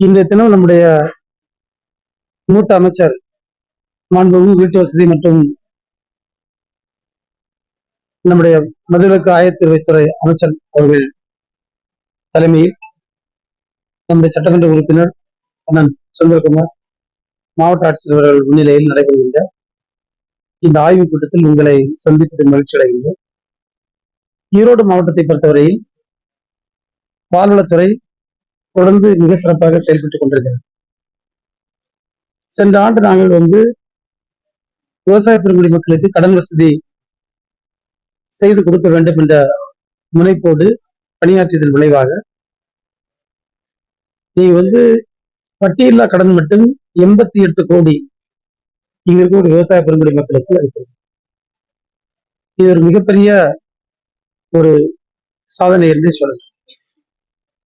இன்றைய தினம் நம்முடைய மூத்த அமைச்சர் மாண்புமிகு வீட்டு வசதி மற்றும் நம்முடைய மதுவிலக்கு ஆயத்தீர்வைத்துறை அமைச்சர் அவர்கள் தலைமையில் நம்முடைய சட்டமன்ற உறுப்பினர் அண்ணன் சுந்தரகுமார் மாவட்ட ஆட்சியர் அவர்கள் முன்னிலையில் நடைபெறுகின்ற இந்த ஆய்வுக் கூட்டத்தில் உங்களை சந்திப்பதில் மகிழ்ச்சி அடைகின்றோம். ஈரோடு மாவட்டத்தை பொறுத்தவரையில் பால்வளத்துறை தொடர்ந்து மிக சிறப்பாக செயல்பட்டுக் கொண்டிருக்கிறது. சென்ற ஆண்டு நாங்கள் வந்து விவசாய பெருங்குடி மக்களுக்கு கடன் வசதி செய்து கொடுக்க வேண்டும் என்ற முனைப்போடு பணியாற்றியதன் விளைவாக நீ வந்து வட்டியில்லா கடன் மட்டும் எண்பத்தி எட்டு கோடி இங்க இருக்கக்கூடிய விவசாய பெருங்குடி மக்களுக்கு அளிக்கிறது. இது ஒரு மிகப்பெரிய ஒரு சாதனை என்று சொல்லலாம்.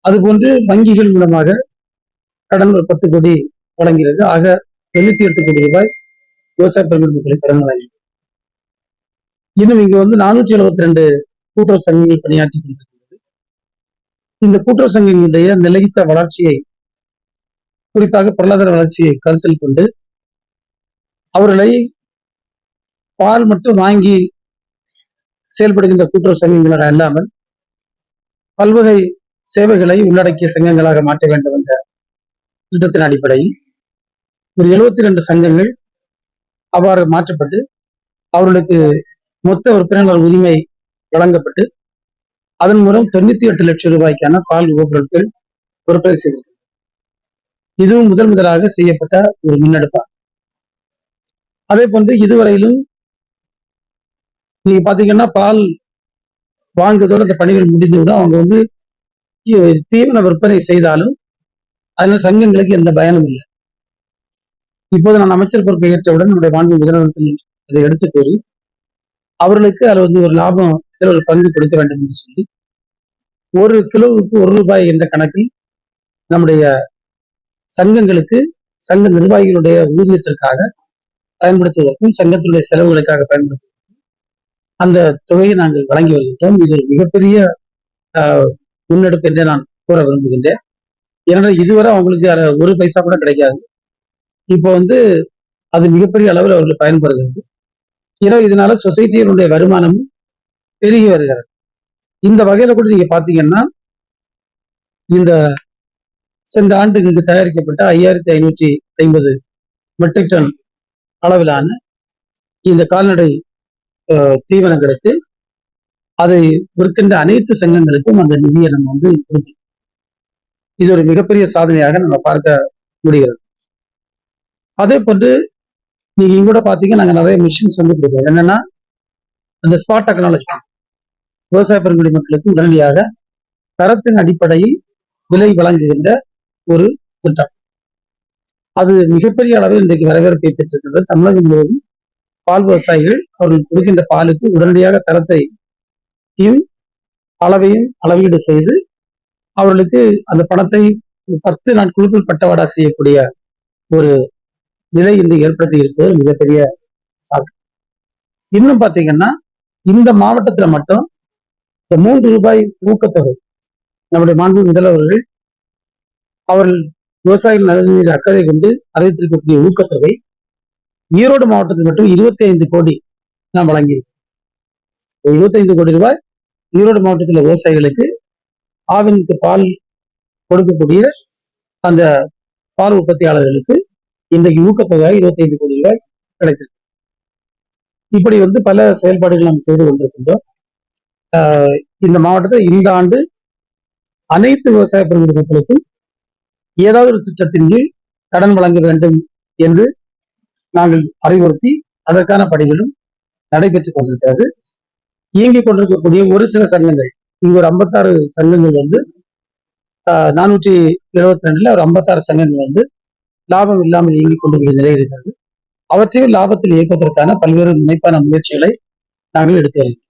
அதுபோன்று வங்கிகள் மூலமாக கடன் ஒரு பத்து கோடி வழங்குகிறது. ஆக தொண்ணூத்தி எட்டு கோடி ரூபாய் விவசாய பெருங்குடி கடன் வழங்கி இன்னும் இங்க வந்து நானூற்றி எழுபத்தி ரெண்டு கூட்டுறவு சங்கங்கள் பணியாற்றி கொண்டிருக்கிறது. இந்த கூட்டுறவு சங்கங்களுடைய நிலைத்த வளர்ச்சியை குறிப்பாக பொருளாதார வளர்ச்சியை கருத்தில் கொண்டு அவர்களை பால் மட்டும் வாங்கி செயல்படுகின்ற கூட்டுறவு சங்கங்களாக அல்லாமல் பல்வகை சேவைகளை உள்ளடக்கிய சங்கங்களாக மாற்ற வேண்டும் என்ற திட்டத்தின் அடிப்படையில் ஒரு எழுபத்தி ரெண்டு சங்கங்கள் அவ்வாறு மாற்றப்பட்டு அவர்களுக்கு மொத்த உறுப்பினர் உரிமை வழங்கப்பட்டு அதன் மூலம் தொண்ணூத்தி எட்டு லட்சம் ரூபாய்க்கான பால் உபப்பொருட்கள் விற்பனை செய்திருக்கிறது. இதுவும் முதல் முதலாக செய்யப்பட்ட ஒரு முன்னெடுப்பாகும் அதே போன்று இதுவரையிலும் நீங்க பாத்தீங்கன்னா பால் வாங்குவதோடு அந்த பணிகள் முடிந்துவிடும் அவங்க வந்து தீவன விற்பனை செய்தாலும் அதனால சங்கங்களுக்கு எந்த பயனும் இல்லை. இப்போது நான் அமைச்சர் பொறுப்பை ஏற்றவுடன் நம்முடைய மாண்பு முதலமைச்சர் அதை எடுத்து கூறி அவர்களுக்கு அதில் வந்து ஒரு லாபம் இதில் ஒரு பங்கு கொடுக்க வேண்டும் என்று சொல்லி ஒரு கிலோவுக்கு ஒரு ரூபாய் என்ற கணக்கில் நம்முடைய சங்கங்களுக்கு சங்க நிர்வாகிகளுடைய ஊதியத்திற்காக பயன்படுத்துவதற்கும் சங்கத்தினுடைய செலவுகளுக்காக பயன்படுத்துவதற்கும் அந்த தொகையை நாங்கள் வழங்கி வருகின்றோம் இது ஒரு மிகப்பெரிய முன்னெடுப்பு என்றே நான் கூற விரும்புகின்றேன். ஏன்னா இதுவரை அவங்களுக்கு ஒரு பைசா கூட கிடைக்காது. இப்போ வந்து அது மிகப்பெரிய அளவில் அவர்களுக்கு பயன்படுகிறது. ஏன்னா இதனால சொசைட்டியினுடைய வருமானமும் பெருகி வருகிறது. இந்த வகையில கூட நீங்க பாத்தீங்கன்னா இந்த சென்ற ஆண்டு இங்கு தயாரிக்கப்பட்ட ஐயாயிரத்தி ஐநூற்றி ஐம்பது மெட்ரிக் டன் அளவிலான இந்த கால்நடை தீவனங்களுக்கு அதை விற்கின்ற அனைத்து சங்கங்களுக்கும் அந்த நிதியை நம்ம வந்து கொடுத்தோம் இது ஒரு மிகப்பெரிய சாதனையாக நம்ம பார்க்க முடிகிறது. அதே போன்று நீங்க இங்க கூட பாத்தீங்கன்னா நாங்க நிறைய மிஷின்ஸ் வந்து கொடுக்குறோம் என்னன்னா அந்த ஸ்பாட் டெக்னாலஜி விவசாய பெருங்குடி மக்களுக்கு உடனடியாக தரத்தின் அடிப்படையில் விலை வழங்குகின்ற ஒரு திட்டம். அது மிகப்பெரிய அளவில் இன்றைக்கு வரவேற்பை பெற்றிருக்கிறது. தமிழகம் முழுவதும் பால் விவசாயிகள் அவர்கள் கொடுக்கின்ற பாலுக்கு உடனடியாக தரத்தை அளவையும் அளவீடு செய்து அவர்களுக்கு அந்த பணத்தை பத்து நாட்களுக்குள் பட்டவாடா செய்யக்கூடிய ஒரு நிலை இன்று ஏற்படுத்தி இருப்பது மிகப்பெரிய சாதனை இன்னும் பாத்தீங்கன்னா இந்த மாவட்டத்துல மட்டும் இந்த மூன்று ரூபாய் ஊக்கத்தொகை நம்முடைய மாண்பு முதல்வர்கள் அவர்கள் விவசாயிகள் நலனில் அக்கறை கொண்டு அறிவித்திருக்கக்கூடிய ஊக்கத்தொகை ஈரோடு மாவட்டத்தில் மட்டும் இருபத்தி ஐந்து கோடி நாம் வழங்கியிருக்கோம். இருபத்தி ஐந்து கோடி ரூபாய் ஈரோடு மாவட்டத்தில் விவசாயிகளுக்கு ஆவினுக்கு பால் கொடுக்கக்கூடிய அந்த பால் உற்பத்தியாளர்களுக்கு இன்றைக்கு ஊக்கத்தொகையாக இருபத்தி ஐந்து கோடி ரூபாய் கிடைத்திருக்கு. இப்படி வந்து பல செயல்பாடுகள் நாம் செய்து கொண்டிருக்கின்றோம். ஆஹ் இந்த மாவட்டத்தில் இந்த ஆண்டு அனைத்து விவசாய பெருங்குடி மக்களுக்கும் ஏதாவது ஒரு திட்டத்தின் கீழ் கடன் வழங்க வேண்டும் என்று நாங்கள் அறிவுறுத்தி அதற்கான பணிகளும் நடைபெற்றுக் கொண்டிருக்கிறது. இயங்கிக் கொண்டிருக்கக்கூடிய ஒரு சில சங்கங்கள். இங்க ஒரு ஐம்பத்தாறு சங்கங்கள் வந்து நானூற்றி எழுபத்தி ரெண்டுல ஒரு ஐம்பத்தாறு சங்கங்கள் வந்து லாபம் இல்லாமல் இயங்கிக் கொண்டிருக்கிற நிலை இருக்கிறது. அவற்றையும் லாபத்தில் இயக்குவதற்கான பல்வேறு முனைப்பான முயற்சிகளை நாங்கள் எடுத்து வருகிறோம்.